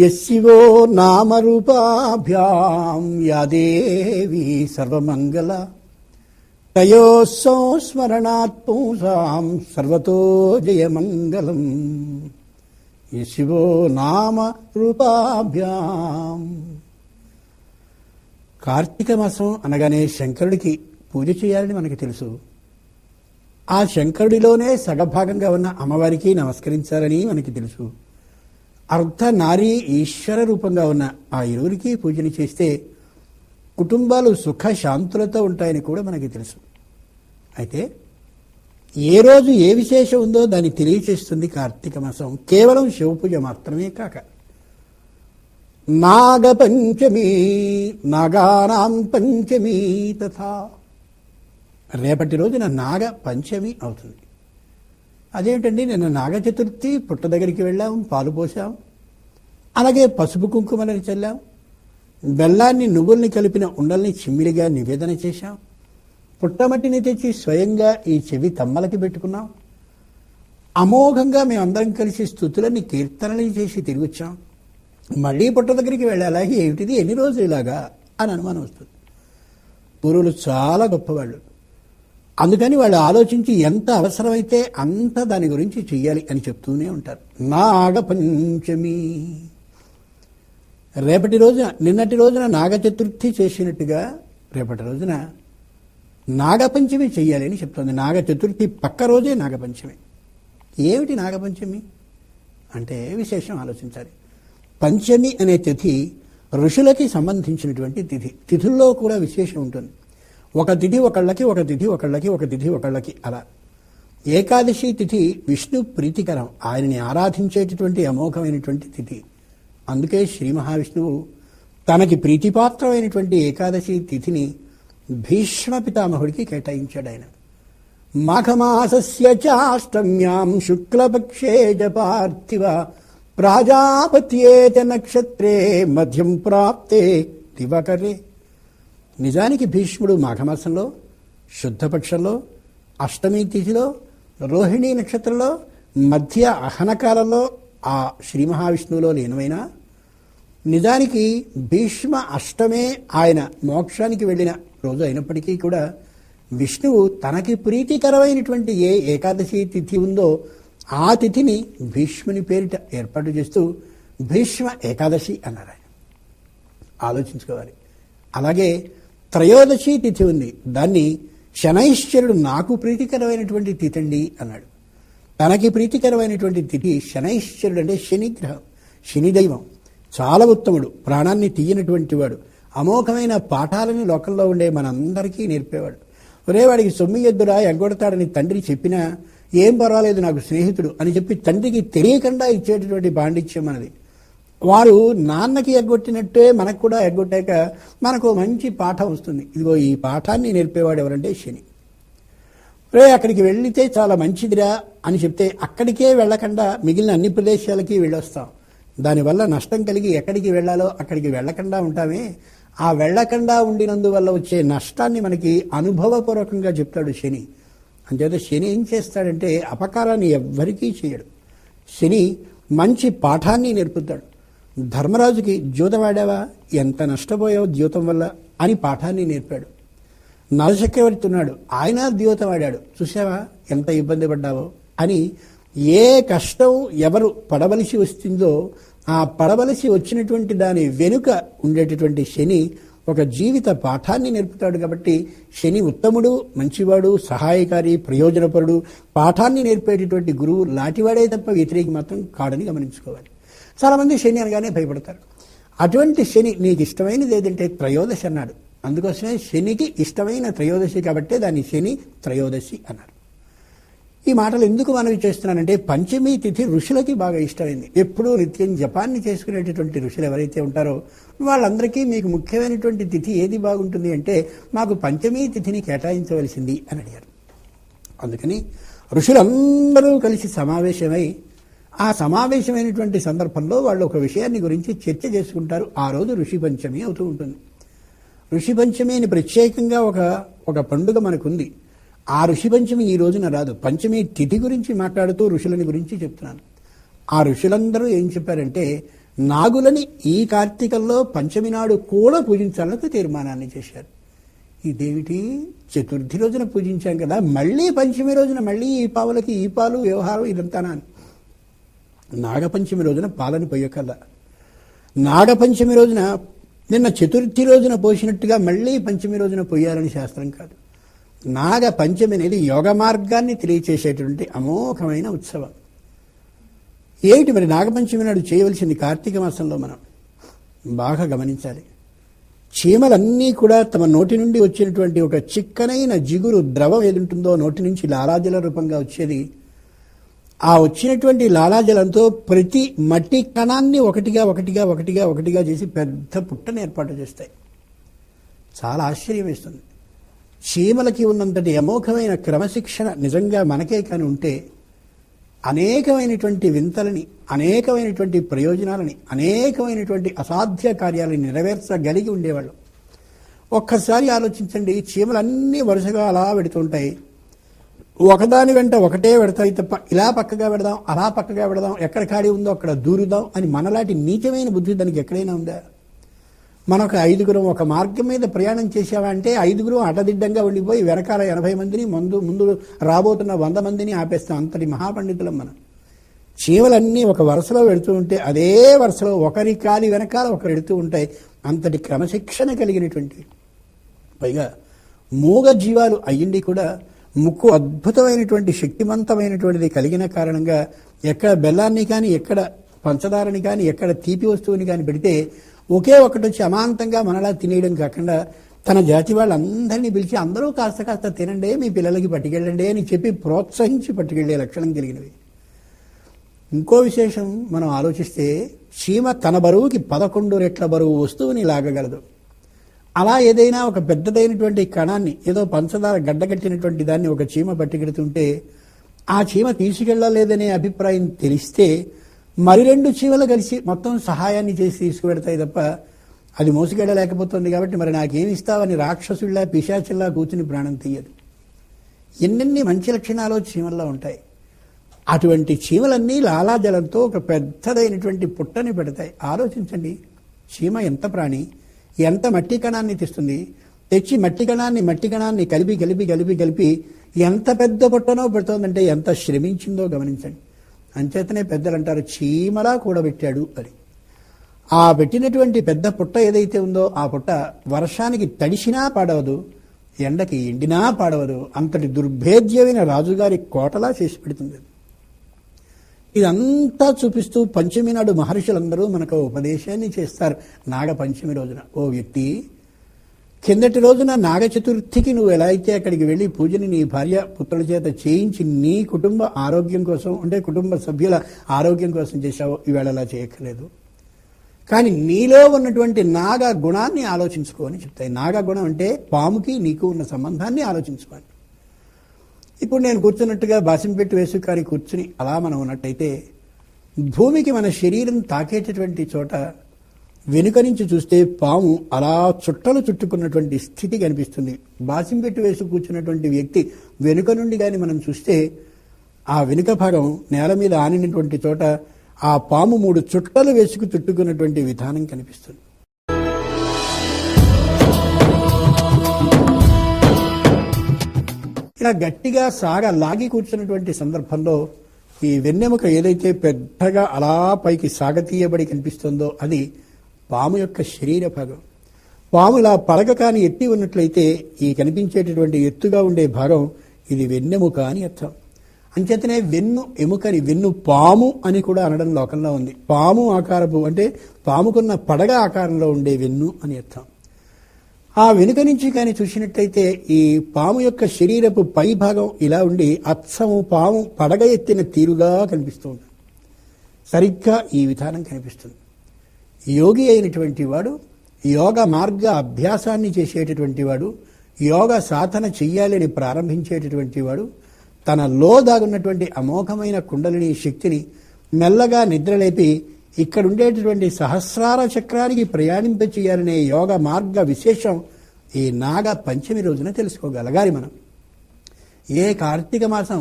యశివో నామరూపాభ్యాం యాదేవి సర్వమంగళ. తయో సంస్మరణాత్ పుంసాం సర్వతో జయమంగళం. యశివో నామ రూపాభ్యాం కార్తీక మాసం అనగానే శంకరుడికి పూజ చేయాలని మనకి తెలుసు. ఆ శంకరుడిలోనే సగభాగంగా ఉన్న అమ్మవారికి నమస్కరించాలని మనకి తెలుసు. అర్ధ నారీ ఈశ్వర రూపంగా ఉన్న ఆ ఇరువురికి పూజని చేస్తే కుటుంబాలు సుఖ శాంతులతో ఉంటాయని కూడా మనకి తెలుసు. అయితే ఏ రోజు ఏ విశేషం ఉందో దాన్ని తెలియచేస్తుంది కార్తీక మాసం. కేవలం శివపూజ మాత్రమే కాక. నాగపంచమి నాగానాం పంచమి తథా. రేపటి రోజున నాగ పంచమి అవుతుంది. అదేంటండి నిన్న నాగ చతుర్థి పుట్ట దగ్గరికి వెళ్ళాం పాలు పోసాం. అలాగే పసుపు కుంకుమలని చల్లాం. బెల్లాన్ని నువ్వుల్ని కలిపిన ఉండల్ని చిమ్మిడిగా నివేదన చేశాం. పుట్టమట్టిని తెచ్చి స్వయంగా ఈ చెవి తమ్మలకి పెట్టుకున్నాం. అమోఘంగా మేమందరం కలిసి స్థుతులని కీర్తనలు చేసి తిరిగొచ్చాం. మళ్ళీ పుట్ట దగ్గరికి వెళ్ళాలా? ఏమిటిది? ఎన్ని రోజులు ఇలాగా? అని అనుమానం వస్తుంది. పూర్వులు చాలా గొప్పవాళ్ళు. అందుకని వాళ్ళు ఆలోచించి ఎంత అవసరమైతే అంత దాని గురించి చెయ్యాలి అని చెప్తూనే ఉంటారు. నాగపంచమి. రేపటి రోజున నిన్నటి రోజున నాగ చతుర్థి చేసినట్టుగా రేపటి రోజున నాగపంచమి చెయ్యాలి అని చెప్తుంది. నాగ చతుర్థి పక్క రోజే నాగపంచమి. ఏమిటి నాగపంచమి? అంటే విశేషం ఆలోచించాలి. పంచమి అనే తిథి ఋషులకి సంబంధించినటువంటి తిథి. తిథుల్లో కూడా విశేషం ఉంటుంది. ఒక తిథి ఒకళ్ళకి ఒక తిథి ఒకళ్ళకి ఒక తిథి ఒకళ్ళకి అలా. ఏకాదశి తిథి విష్ణు ప్రీతికరం. ఆయనని ఆరాధించేటటువంటి అమోఘమైనటువంటి తిథి. అందుకే శ్రీ మహావిష్ణువు తనకి ప్రీతిపాత్రమైనటువంటి ఏకాదశి తిథిని భీష్మ పితామహుడికి కేటాయించాడు ఆయన మాఘమాసస్య చాష్టమ్యాం శుక్లపక్షే జపార్థివ పార్థివ ప్రాజాపత్యేత నక్షత్రే మధ్యం ప్రాప్తే దివకరే. నిజానికి భీష్ముడు మాఘమాసంలో శుద్ధపక్షంలో అష్టమి తిథిలో రోహిణీ నక్షత్రంలో మధ్య అహనకాలంలో ఆ శ్రీ మహావిష్ణువులో లీనమైన? నిజానికి భీష్మ అష్టమే ఆయన మోక్షానికి వెళ్ళిన రోజు అయినప్పటికీ కూడా విష్ణువు తనకి ప్రీతికరమైనటువంటి ఏ ఏకాదశి తిథి ఉందో ఆ తిథిని భీష్ముని పేరిట ఏర్పాటు చేస్తూ భీష్మ ఏకాదశి అన్నారు ఆయన. ఆలోచించుకోవాలి. అలాగే త్రయోదశి తిథి ఉంది. దాన్ని శనైశ్వరుడు నాకు ప్రీతికరమైనటువంటి తిథి అండి అన్నాడు. తనకి ప్రీతికరమైనటువంటి తిథి శనైశ్వరుడు అంటే శనిగ్రహం శనిదైవం. చాలా ఉత్తముడు. ప్రాణాన్ని తీయనటువంటి వాడు. అమోఘమైన పాఠాలని లోకంలో ఉండే మనందరికీ నేర్పేవాడు. ఒరే వాడికి సొమ్మి ఎద్దురా ఎగ్గొడతాడని తండ్రి చెప్పినా ఏం పర్వాలేదు నాకు స్నేహితుడు అని చెప్పి తండ్రికి తెలియకుండా ఇచ్చేటటువంటి పాండిత్యం మనది. వారు నాన్నకి ఎగ్గొట్టినట్టే మనకు కూడా ఎగ్గొట్టాక మనకు మంచి పాఠం వస్తుంది. ఇదిగో ఈ పాఠాన్ని నేర్పేవాడు ఎవరంటే శని. రే అక్కడికి వెళితే చాలా మంచిదిరా అని చెప్తే అక్కడికే వెళ్ళకుండా మిగిలిన అన్ని ప్రదేశాలకి వెళ్ళొస్తాం. దానివల్ల నష్టం కలిగి ఎక్కడికి వెళ్ళాలో అక్కడికి వెళ్ళకుండా ఉంటామే. ఆ వెళ్ళకుండా ఉండినందువల్ల వచ్చే నష్టాన్ని మనకి అనుభవపూర్వకంగా చెప్తాడు శని. అంచేత శని ఏం చేస్తాడంటే అపకారాన్ని ఎవ్వరికీ చేయడు. శని మంచి పాఠాన్ని నేర్పుతాడు. ధర్మరాజుకి ద్యూతం వాడావా? ఎంత నష్టపోయావు ద్యూతం వల్ల? అని పాఠాన్ని నేర్పాడు. నలచక్రవర్తి ఉన్నాడు ఆయన ద్యూతం వాడాడు. చూసావా ఎంత ఇబ్బంది పడ్డావో? అని ఏ కష్టం ఎవరు పడవలసి వస్తుందో ఆ పడవలసి వచ్చినటువంటి దాని వెనుక ఉండేటటువంటి శని ఒక జీవిత పాఠాన్ని నేర్పుతాడు కాబట్టి శని ఉత్తముడు మంచివాడు సహాయకారి ప్రయోజనపరుడు. పాఠాన్ని నేర్పేటటువంటి గురువు లాంటివాడే తప్ప వ్యతిరేకి మాత్రం కాడని గమనించుకోవాలి. చాలామంది శని అనగానే భయపడతారు. అటువంటి శని నీకు ఇష్టమైనది ఏదంటే త్రయోదశి అన్నాడు. అందుకోసమే శనికి ఇష్టమైన త్రయోదశి కాబట్టే దాన్ని శని త్రయోదశి అన్నారు. ఈ మాటలు ఎందుకు మనవి చేస్తున్నానంటే పంచమి తిథి ఋషులకి బాగా ఇష్టమైంది. ఎప్పుడూ నిత్యం జపాన్ని చేసుకునేటటువంటి ఋషులు ఎవరైతే ఉంటారో వాళ్ళందరికీ మీకు ముఖ్యమైనటువంటి తిథి ఏది బాగుంటుంది అంటే మాకు పంచమి తిథిని కేటాయించవలసింది అని అడిగారు. అందుకని ఋషులందరూ కలిసి సమావేశమై ఆ సమావేశమైనటువంటి సందర్భంలో వాళ్ళు ఒక విషయాన్ని గురించి చర్చ చేసుకుంటారు. ఆ రోజు ఋషి పంచమి అవుతూ ఉంటుంది. ఋషి పంచమి అని ప్రత్యేకంగా ఒక ఒక పండుగ మనకుంది. ఆ ఋషి పంచమి ఈ రోజున రాదు. పంచమి తిథి గురించి మాట్లాడుతూ ఋషులని గురించి చెప్తున్నాను. ఆ ఋషులందరూ ఏం చెప్పారంటే నాగులని ఈ కార్తీకంలో పంచమి నాడు కూడా పూజించాలని తీర్మానాన్ని చేశారు. ఇదేమిటి? చతుర్థి రోజున పూజించాం కదా. మళ్ళీ పంచమి రోజున మళ్ళీ ఈ పావులకి ఈ పాలు వ్యవహారం ఇదంతానా అని. నాగపంచమి రోజున పాలని పొయ్యకల్లా నాగపంచమి రోజున నిన్న చతుర్థి రోజున పోసినట్టుగా మళ్ళీ పంచమి రోజున పోయాలని శాస్త్రం కాదు. నాగ పంచమి అనేది యోగ మార్గాన్ని తెలియచేసేటువంటి అమోఘమైన ఉత్సవం. ఏమిటి మరి నాగపంచమి నాడు చేయవలసింది కార్తీక మాసంలో మనం? బాగా గమనించాలి. చీమలన్నీ కూడా తమ నోటి నుండి వచ్చినటువంటి ఒక చిక్కనైన జిగురు ద్రవం ఏది ఉంటుందో నోటి నుంచి లాలాజల రూపంగా వచ్చేది ఆ వచ్చినటువంటి లాలాజలంతో ప్రతి మట్టి కణాన్ని ఒకటిగా ఒకటిగా ఒకటిగా ఒకటిగా చేసి పెద్ద పుట్టను ఏర్పాటు చేస్తాయి. చాలా ఆశ్చర్యం వేస్తుంది. చీమలకి ఉన్నంతటి అమోఘమైన క్రమశిక్షణ నిజంగా మనకే కాని ఉంటే అనేకమైనటువంటి వింతలని అనేకమైనటువంటి ప్రయోజనాలని అనేకమైనటువంటి అసాధ్య కార్యాలని నెరవేర్చగలిగి ఉండేవాళ్ళు. ఒక్కసారి ఆలోచించండి చీమలన్నీ వరుసగా అలా పెడుతుంటాయి ఒకదాని వెంట ఒకటే పెడతాయి తప్ప ఇలా పక్కగా పెడదాం అలా పక్కగా పెడదాం ఎక్కడ ఖాళీ ఉందో అక్కడ దూరుదాం అని మనలాంటి నీచమైన బుద్ధి దానికి ఎక్కడైనా ఉందా? మనకు ఐదుగురం ఒక మార్గం మీద ప్రయాణం చేసామంటే ఐదుగురం అటదిడ్డంగా ఉండిపోయి వెనకాల ఎనభై మందిని ముందు ముందు రాబోతున్న వంద మందిని ఆపేస్తాం. అంతటి మహాపండితులం మనం. చీమలన్నీ ఒక వరుసలో వెళుతూ ఉంటే అదే వరుసలో ఒకరి కాలి వెనకాల ఒకరు వెళుతూ ఉంటాయి. అంతటి క్రమశిక్షణ కలిగినటువంటి పైగా మూగ జీవాలు అయ్యిండి కూడా ముక్కు అద్భుతమైనటువంటి శక్తివంతమైనటువంటిది కలిగిన కారణంగా ఎక్కడ బెల్లాన్ని కానీ ఎక్కడ పంచదారని కానీ ఎక్కడ తీపి వస్తువుని కానీ పెడితే ఒకే ఒకటి వచ్చి అమాంతంగా మనలా తినేయడం కాకుండా తన జాతి వాళ్ళందరినీ పిలిచి అందరూ కాస్త కాస్త తినండి మీ పిల్లలకి పట్టుకెళ్ళండి అని చెప్పి ప్రోత్సహించి పట్టుకెళ్ళే లక్షణం కలిగినవి. ఇంకో విశేషం మనం ఆలోచిస్తే చీమ తన బరువుకి పదకొండు రెట్ల బరువు వస్తువుని లాగగలదు. అలా ఏదైనా ఒక పెద్దదైనటువంటి కణాన్ని ఏదో పంచదార గడ్డగట్టినటువంటి దాన్ని ఒక చీమ పట్టుకెడుతుంటే ఆ చీమ తీసుకెళ్ళలేదనే అభిప్రాయం తెలిస్తే మరి రెండు చీమలు కలిసి మొత్తం సహాయాన్ని చేసి తీసుకువెడతాయి తప్ప అది మోసుకెళ్ళలేకపోతుంది కాబట్టి మరి నాకేమి ఇస్తావని రాక్షసుల్లా పిశాచిల్లా కూర్చుని ప్రాణం తీయదు. ఎన్నెన్ని మంచి లక్షణాలు చీమల్లో ఉంటాయి. అటువంటి చీమలన్నీ లాలాజలంతో ఒక పెద్దదైనటువంటి పుట్టని పెడతాయి. ఆలోచించండి చీమ ఎంత ప్రాణి? ఎంత మట్టి కణాన్ని తెస్తుంది? తెచ్చి మట్టి కణాన్ని మట్టి కణాన్ని కలిపి కలిపి కలిపి కలిపి ఎంత పెద్ద పుట్టనో పెడుతోందంటే ఎంత శ్రమించిందో గమనించండి. అంచేతనే పెద్దలు అంటారు చీమలా కూడబెట్టాడు అని. ఆ పెట్టినటువంటి పెద్ద పుట్ట ఏదైతే ఉందో ఆ పుట్ట వర్షానికి తడిసినా పాడవదు ఎండకి ఎండినా పాడవదు అంతటి దుర్భేద్యమైన రాజుగారి కోటలా చేసి పెడుతుంది. ఇదంతా చూపిస్తూ పంచమి నాడు మహర్షులందరూ మనకు ఉపదేశాన్ని చేస్తారు. నాగ పంచమి రోజున. ఓ వ్యక్తి కిందటి రోజున నాగ చతుర్థికి నువ్వు ఎలా అయితే అక్కడికి వెళ్ళి పూజని నీ భార్య పుత్రుల చేత చేయించి నీ కుటుంబ ఆరోగ్యం కోసం అంటే కుటుంబ సభ్యుల ఆరోగ్యం కోసం చేశావో ఈవేళ అలా చేయక్కర్లేదు. కానీ నీలో ఉన్నటువంటి నాగ గుణాన్ని ఆలోచించుకో అని చెప్తాయి. నాగ గుణం అంటే పాముకి నీకు ఉన్న సంబంధాన్ని ఆలోచించుకోని ఇప్పుడు నేను కూర్చున్నట్టుగా బాసిం పెట్టి కూర్చుని అలా మనం ఉన్నట్టయితే భూమికి మన శరీరం తాకేటటువంటి చోట వెనుక నుంచి చూస్తే పాము అలా చుట్టలు చుట్టుకున్నటువంటి స్థితి కనిపిస్తుంది. బాసిం పెట్టి వేసి కూర్చున్నటువంటి వ్యక్తి వెనుక నుండి కానీ మనం చూస్తే ఆ వెనుక భాగం నేల మీద ఆనినటువంటి చోట ఆ పాము మూడు చుట్టలు వేసుకు చుట్టుకున్నటువంటి విధానం కనిపిస్తుంది. ఇలా గట్టిగా సాగ లాగి కూర్చున్నటువంటి సందర్భంలో ఈ వెన్నెముక ఏదైతే పెద్దగా అలా పైకి సాగతీయబడి కనిపిస్తుందో అది పాము యొక్క శరీర భాగం. పాము ఇలా పడగ కానీ ఎత్తి ఉన్నట్లయితే ఈ కనిపించేటటువంటి ఎత్తుగా ఉండే భాగం ఇది వెన్నెముక అని అర్థం. అంచేతనే వెన్ను ఎముకని వెన్ను పాము అని కూడా అనడం లోకంలో ఉంది. పాము ఆకారపు అంటే పాముకున్న పడగ ఆకారంలో ఉండే వెన్ను అని అర్థం. ఆ వెనుక నుంచి కానీ చూసినట్టయితే ఈ పాము యొక్క శరీరపు పై భాగం ఇలా ఉండి అచ్చము పాము పడగ ఎత్తిన తీరుగా కనిపిస్తుంది సరిగ్గా ఈ విధానం కనిపిస్తుంది. యోగి అయినటువంటి వాడు యోగ మార్గ అభ్యాసాన్ని చేసేటటువంటి వాడు యోగ సాధన చెయ్యాలని ప్రారంభించేటటువంటి వాడు తనలో దాగున్నటువంటి అమోఘమైన కుండలిని శక్తిని మెల్లగా నిద్రలేపి ఇక్కడ ఉండేటటువంటి సహస్రార చక్రానికి ప్రయాణింప చేయాలనే యోగ మార్గ విశేషం ఈ నాగ పంచమి రోజున తెలుసుకోగలగాలి మనం. ఏ కార్తీక మాసం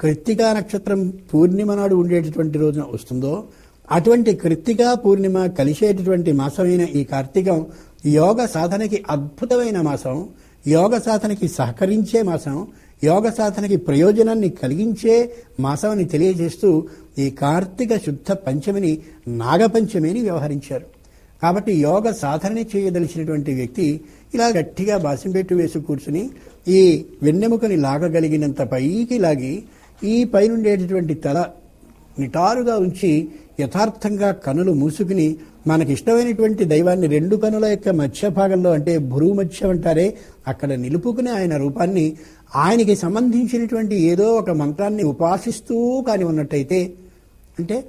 కృత్తికా నక్షత్రం పూర్ణిమ నాడు ఉండేటటువంటి రోజున వస్తుందో అటువంటి కృత్తికా పూర్ణిమ కలిసేటటువంటి మాసమైన ఈ కార్తీకం యోగ సాధనకి అద్భుతమైన మాసం యోగ సాధనకి సహకరించే మాసం యోగ సాధనకి ప్రయోజనాన్ని కలిగించే మాసం అని తెలియజేస్తూ ఈ కార్తీక శుద్ధ పంచమిని నాగపంచమి అని వ్యవహరించారు. కాబట్టి యోగ సాధన చేయదలిచినటువంటి వ్యక్తి ఇలా గట్టిగా బాసింపెట్టు వేసి కూర్చుని ఈ వెన్నెముకని లాగగలిగినంత పైకి లాగి ఈ పైనుండేటటువంటి తల నిటారుగా ఉంచి యథార్థంగా కనులు మూసుకుని మనకి ఇష్టమైనటువంటి దైవాన్ని రెండు కనుల యొక్క మధ్య భాగంలో అంటే భురువు అంటారే అక్కడ నిలుపుకుని ఆయన రూపాన్ని ఆయనకి సంబంధించినటువంటి ఏదో ఒక మంత్రాన్ని ఉపాసిస్తూ కాని ఉన్నట్టయితే అంటే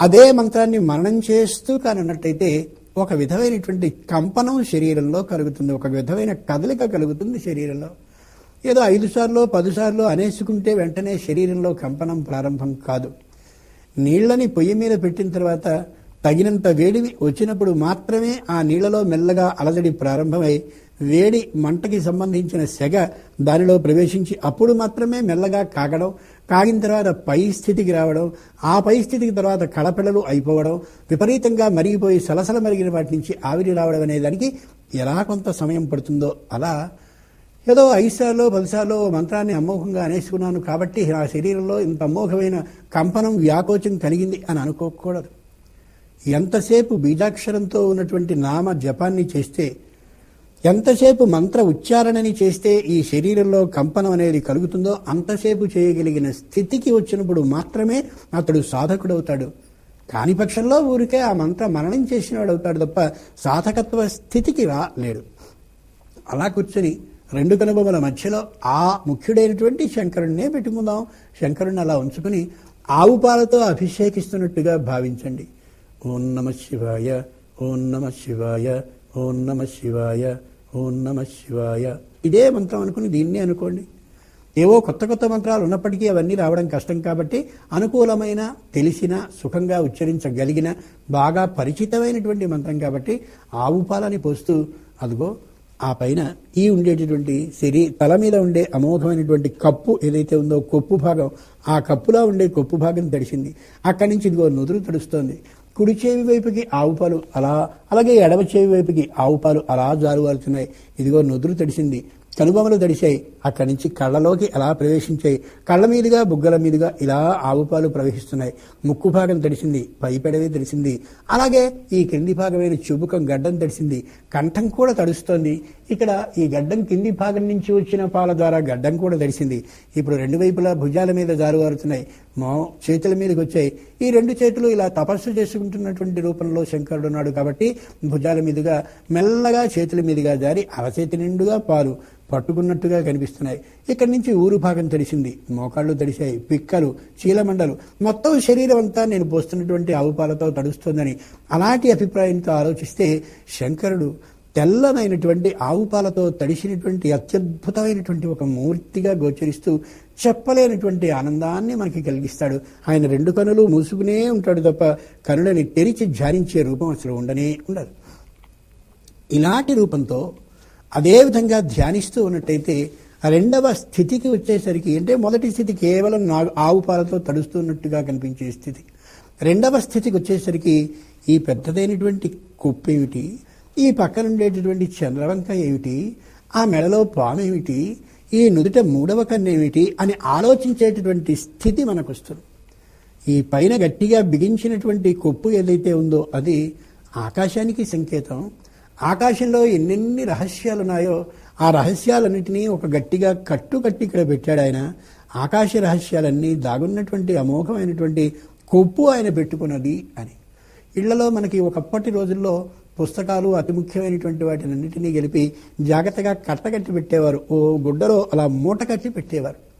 అదే మంత్రాన్ని మననం చేస్తూ కాని ఒక విధమైనటువంటి కంపనం శరీరంలో కలుగుతుంది. ఒక విధమైన కదలిక కలుగుతుంది శరీరంలో. ఏదో ఐదు సార్లు పది సార్లు అనేసుకుంటే వెంటనే శరీరంలో కంపనం ప్రారంభం కాదు. నీళ్ళని పొయ్యి మీద పెట్టిన తర్వాత తగినంత వేడి వచ్చినప్పుడు మాత్రమే ఆ నీళ్ళలో మెల్లగా అలజడి ప్రారంభమై వేడి మంటకి సంబంధించిన సెగ దానిలో ప్రవేశించి అప్పుడు మాత్రమే మెల్లగా కాగడం కాగిన తర్వాత పై స్థితికి రావడం ఆ పై స్థితికి తర్వాత కళపిల్లలు అయిపోవడం విపరీతంగా మరిగిపోయి సలసల మరిగిన వాటి నుంచి ఆవిరి రావడం అనే దానికి ఎలా కొంత సమయం పడుతుందో అలా ఏదో ఐదు పదిసార్లో మంత్రాన్ని అమోఘంగా అనేసుకున్నాను కాబట్టి నా శరీరంలో ఇంత అమోఘమైన కంపనం వ్యాకోచం కలిగింది అని అనుకోకూడదు. ఎంతసేపు బీజాక్షరంతో ఉన్నటువంటి నామ జపాన్ని చేస్తే ఎంతసేపు మంత్ర ఉచ్చారణని చేస్తే ఈ శరీరంలో కంపనం అనేది కలుగుతుందో అంతసేపు చేయగలిగిన స్థితికి వచ్చినప్పుడు మాత్రమే అతడు సాధకుడవుతాడు. కాని పక్షంలో ఊరికే ఆ మంత్ర మననం చేసినవాడు అవుతాడు తప్ప సాధకత్వ స్థితికి రాలేడు అలా కూర్చొని రెండు కనుబొమ్మల మధ్యలో ఆ ముఖ్యుడైనటువంటి శంకరుణ్ణే పెట్టుకుందాం. శంకరుణ్ణి అలా ఉంచుకుని ఆవు పాలతో అభిషేకిస్తున్నట్టుగా భావించండి. ఓం నమ శివాయ ఓం నమ శివాయ ఓం నమ శివాయ ఓం నమ శివాయ. ఇదే మంత్రం అనుకుని దీన్నే అనుకోండి. ఏవో కొత్త కొత్త మంత్రాలు ఉన్నప్పటికీ అవన్నీ రావడం కష్టం కాబట్టి అనుకూలమైన తెలిసిన సుఖంగా ఉచ్చరించగలిగిన బాగా పరిచితమైనటువంటి మంత్రం కాబట్టి ఆవు పాలని పోస్తూ అదిగో ఆ పైన ఈ ఉండేటటువంటి శరీ తల మీద ఉండే అమోఘమైనటువంటి కప్పు ఏదైతే ఉందో కొప్పు భాగం ఆ కప్పులా ఉండే కొప్పు భాగం తడిసింది అక్కడి నుంచి ఇదిగో నుదురు తడుస్తోంది. కుడి చెవి వైపుకి ఆవుపాలు అలా అలాగే ఎడమ చెవి వైపుకి ఆవుపాలు అలా జారువాలుతున్నాయి ఇదిగో నుదురు తడిసింది. కనుబొమలు తడిశాయి అక్కడి నుంచి కళ్ళలోకి ఎలా ప్రవేశించాయి. కళ్ళ మీదుగా బుగ్గల మీదుగా ఇలా ఆవుపాలు ప్రవహిస్తున్నాయి. ముక్కు భాగం తడిసింది పైపెడవి తడిసింది అలాగే ఈ క్రింది భాగమైన చుబుకం గడ్డం తడిసింది కంఠం కూడా తడుస్తోంది. ఇక్కడ ఈ గడ్డం కింది భాగం నుంచి వచ్చిన పాల ద్వారా గడ్డం కూడా తడిసింది ఇప్పుడు రెండు వైపులా భుజాల మీద జారువారుతున్నాయి. మో చేతుల మీదకి వచ్చాయి. ఈ రెండు చేతులు ఇలా తపస్సు చేసుకుంటున్నటువంటి రూపంలో శంకరుడు ఉన్నాడు కాబట్టి భుజాల మీదుగా మెల్లగా చేతుల మీదుగా జారి అరచేతి నిండుగా పాలు పట్టుకున్నట్టుగా కనిపిస్తున్నాయి. ఇక్కడి నుంచి ఊరు భాగం తడిసింది. మోకాళ్ళు తడిశాయి. పిక్కలు చీలమండలు. మొత్తం శరీరం అంతా నేను పోస్తున్నటువంటి ఆవుపాలతో తడుస్తోందని అలాంటి అభిప్రాయంతో ఆలోచిస్తే శంకరుడు తెల్లనైనటువంటి ఆవుపాలతో తడిసినటువంటి అత్యద్భుతమైనటువంటి ఒక మూర్తిగా గోచరిస్తూ చెప్పలేనటువంటి ఆనందాన్ని మనకి కలిగిస్తాడు. ఆయన రెండు కనులు మూసుకునే ఉంటాడు తప్ప కనులని తెరిచి ధ్యానించే రూపం అసలు ఉండనే ఉండదు. ఇలాంటి రూపంతో అదేవిధంగా ధ్యానిస్తూ ఉన్నట్టయితే రెండవ స్థితికి వచ్చేసరికి అంటే మొదటి స్థితి కేవలం నా ఆవు పాలతో తడుస్తున్నట్టుగా కనిపించే స్థితి. రెండవ స్థితికి వచ్చేసరికి ఈ పెద్దదైనటువంటి కుప్పు ఏమిటి? ఈ పక్కన ఉండేటటువంటి చంద్రవంక ఏమిటి? ఆ మెడలో పాము ఏమిటి? ఈ నుదుట మూడవ కన్నేమిటి అని ఆలోచించేటటువంటి స్థితి మనకు వస్తుంది ఈ పైన గట్టిగా బిగించినటువంటి కొప్పు ఏదైతే ఉందో అది ఆకాశానికి సంకేతం. ఆకాశంలో ఎన్నెన్ని రహస్యాలు ఉన్నాయో ఆ రహస్యాలన్నింటినీ ఒక గట్టిగా కట్టు కట్టి ఇక్కడ పెట్టాడు ఆయన. ఆకాశ రహస్యాలన్నీ దాగున్నటువంటి అమోఘమైనటువంటి కొప్పు ఆయన పెట్టుకున్నది అని. ఇళ్ళలో మనకి ఒకప్పటి రోజుల్లో పుస్తకాలు అతి ముఖ్యమైనటువంటి వాటినన్నిటినీ గెలిపి జాగ్రత్తగా కట్టకట్టి పెట్టేవారు. ఓ గుడ్డలో అలా మూట కట్టి పెట్టేవారు.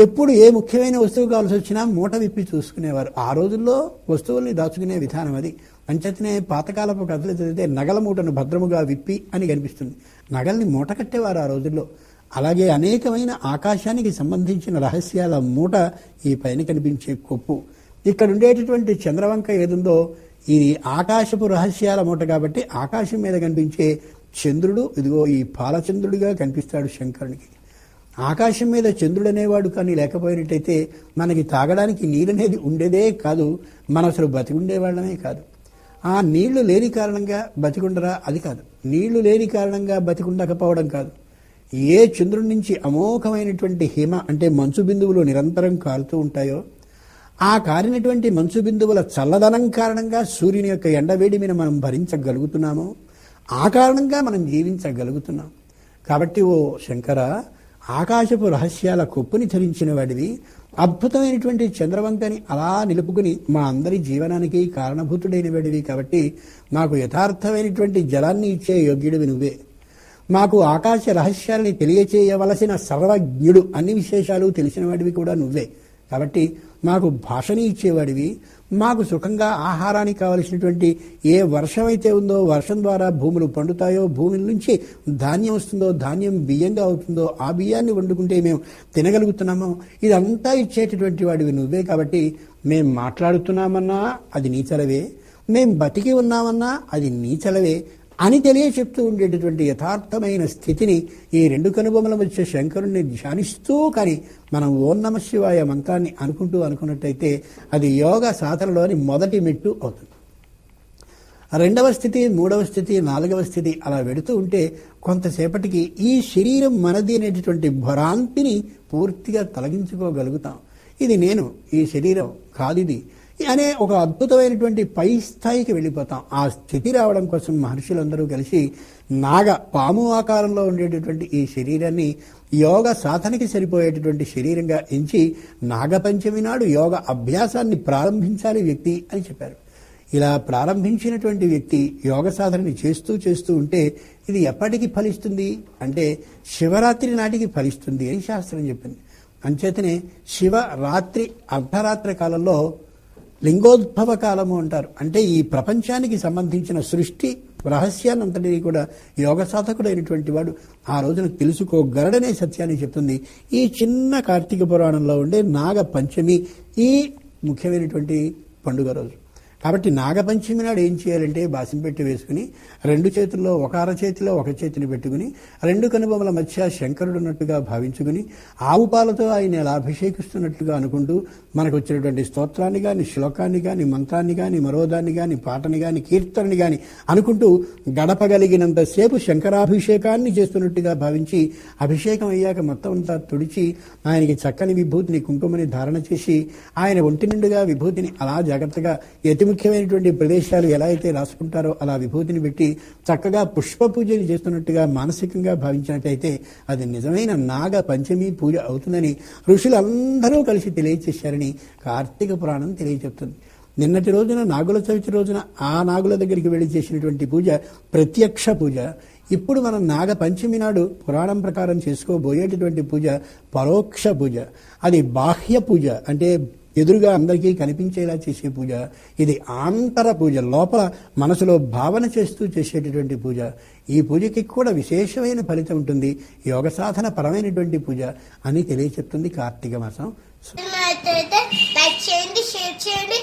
ఎప్పుడు ఏ ముఖ్యమైన వస్తువు కావాల్సి వచ్చినా మూట విప్పి చూసుకునేవారు. ఆ రోజుల్లో వస్తువుల్ని దాచుకునే విధానం అది. అంచేతనే పాతకాలపు కథలు చదివితే నగల మూటను భద్రముగా విప్పి అని కనిపిస్తుంది. నగల్ని మూట కట్టేవారు ఆ రోజుల్లో. అలాగే అనేకమైన ఆకాశానికి సంబంధించిన రహస్యాల మూట ఈ పైన కనిపించే కొప్పు. ఇక్కడ ఉండేటటువంటి చంద్రవంక ఏదుందో ఇది ఆకాశపు రహస్యాల మూట కాబట్టి ఆకాశం మీద కనిపించే చంద్రుడు ఇదిగో ఈ పాలచంద్రుడిగా కనిపిస్తాడు శంకరునికి. ఆకాశం మీద చంద్రుడు అనేవాడు కానీ లేకపోయినట్టయితే మనకి తాగడానికి నీరనేది ఉండేదే కాదు మన అసలు బతికి ఉండేవాళ్ళమే కాదు. ఆ నీళ్ళు లేని కారణంగా బతికుండరా? అది కాదు. నీళ్ళు లేని కారణంగా బతికుండకపోవడం కాదు. ఏ చంద్రుడి నుంచి అమోఘమైనటువంటి హిమ అంటే మంచు బిందువులు నిరంతరం కారుతూ ఉంటాయో ఆ కారినటువంటి మంచు బిందువుల చల్లదనం కారణంగా సూర్యుని యొక్క ఎండవేడి మీద మనం భరించగలుగుతున్నాము ఆ కారణంగా మనం జీవించగలుగుతున్నాం. కాబట్టి ఓ శంకర ఆకాశపు రహస్యాల కొప్పుని ధరించిన వాడివి అద్భుతమైనటువంటి చంద్రవంకని అలా నిలుపుకుని మా అందరి జీవనానికి కారణభూతుడైన వాడివి కాబట్టి మాకు యథార్థమైనటువంటి జలాన్ని ఇచ్చే యోగ్యుడివి నువ్వే. మాకు ఆకాశ రహస్యాల్ని తెలియచేయవలసిన సర్వజ్ఞుడు అన్ని విశేషాలు తెలిసిన వాడివి కూడా నువ్వే. కాబట్టి మాకు భాషని ఇచ్చేవాడివి మాకు సుఖంగా ఆహారానికి కావలసినటువంటి ఏ వర్షం అయితే ఉందో వర్షం ద్వారా భూములు పండుతాయో భూమి నుంచి ధాన్యం వస్తుందో ధాన్యం బియ్యంగా అవుతుందో ఆ బియ్యాన్ని వండుకుంటే మేము తినగలుగుతున్నాము. ఇదంతా ఇచ్చేటటువంటి వాడివి నువ్వే కాబట్టి మేము మాట్లాడుతున్నామన్నా అది నీ చలవే. మేము బతికి ఉన్నామన్నా అది నీ చలవే. అని తెలియ చెప్తూ ఉండేటటువంటి యథార్థమైన స్థితిని ఈ రెండు కనుబొమ్మల మధ్య శంకరుణ్ణి ధ్యానిస్తూ కానీ మనం ఓం నమ శివాయ మంత్రాన్ని అనుకుంటూ అనుకున్నట్టయితే అది యోగ సాధనలోని మొదటి మెట్టు అవుతుంది. రెండవ స్థితి మూడవ స్థితి నాలుగవ స్థితి అలా వెడుతూ ఉంటే కొంతసేపటికి ఈ శరీరం మనది అనేటటువంటి భ్రాంతిని పూర్తిగా తొలగించుకోగలుగుతాం. ఇది నేను ఈ శరీరం కాదిది అనే ఒక అద్భుతమైనటువంటి పై స్థాయికి వెళ్ళిపోతాం. ఆ స్థితి రావడం కోసం మహర్షులందరూ కలిసి నాగ పాము ఆకారంలో ఉండేటటువంటి ఈ శరీరాన్ని యోగ సాధనకి సరిపోయేటటువంటి శరీరంగా ఎంచి నాగపంచమి నాడు యోగ అభ్యాసాన్ని ప్రారంభించాలి వ్యక్తి అని చెప్పారు. ఇలా ప్రారంభించినటువంటి వ్యక్తి యోగ సాధనని చేస్తూ చేస్తూ ఉంటే ఇది ఎప్పటికి ఫలిస్తుంది? అంటే శివరాత్రి నాటికి ఫలిస్తుంది అని శాస్త్రం చెప్పింది. అంచేతనే శివ రాత్రి అర్ధరాత్రి కాలంలో లింగోద్భవ కాలము అంటారు. అంటే ఈ ప్రపంచానికి సంబంధించిన సృష్టి రహస్యాన్నంతటినీ కూడా యోగ సాధకుడైనటువంటి వాడు ఆ రోజున తెలుసుకోగలడనే సత్యాన్ని చెప్తుంది. ఈ చిన్న కార్తీక పురాణంలో ఉండే నాగ పంచమి ఈ ముఖ్యమైనటువంటి పండుగ రోజు. కాబట్టి నాగపంచమి నాడు ఏం చేయాలంటే బాసింపెట్టి వేసుకుని రెండు చేతుల్లో ఒక అరచేతిలో ఒక చేతిని పెట్టుకుని రెండు కనుబొమ్మల మధ్య శంకరుడు ఉన్నట్టుగా భావించుకుని ఆవు పాలతో ఆయన ఎలా అభిషేకిస్తున్నట్లుగా అనుకుంటూ మనకు వచ్చినటువంటి స్తోత్రాన్ని కానీ శ్లోకాన్ని కానీ మంత్రాన్ని కానీ మరోదాన్ని కానీ పాటని కానీ కీర్తనని కానీ అనుకుంటూ గడపగలిగినంతసేపు శంకరాభిషేకాన్ని చేస్తున్నట్టుగా భావించి అభిషేకం అయ్యాక మొత్తం అంతా తుడిచి ఆయనకి చక్కని విభూతిని కుంకుమని ధారణ చేసి ఆయన ఒంటి నిండుగా విభూతిని అలా జాగ్రత్తగా అతి ముఖ్యమైనటువంటి ప్రదేశాలు ఎలా అయితే రాసుకుంటారో అలా విభూతిని పెట్టి చక్కగా పుష్ప పూజలు చేస్తున్నట్టుగా మానసికంగా భావించినట్టయితే అది నిజమైన నాగ పంచమి పూజ అవుతుందని ఋషులందరూ కలిసి తెలియచేశారని కార్తీక పురాణం తెలియజెప్తుంది నిన్నటి రోజున నాగుల చవితి రోజున ఆ నాగుల దగ్గరికి వెళ్ళి చేసినటువంటి పూజ ప్రత్యక్ష పూజ. ఇప్పుడు మనం నాగ పంచమి నాడు పురాణం ప్రకారం చేసుకోబోయేటటువంటి పూజ పరోక్ష పూజ. అది బాహ్య పూజ. అంటే ఎదురుగా అందరికీ కనిపించేలా చేసే పూజ. ఇది ఆంతర పూజ. లోపల మనసులో భావన చేస్తూ చేసేటటువంటి పూజ. ఈ పూజకి కూడా విశేషమైన ఫలితం ఉంటుంది. యోగ సాధన పరమైనటువంటి పూజ అని తెలియచెప్తుంది కార్తీక మాసం. లైక్ చేయండి షేర్ చేయండి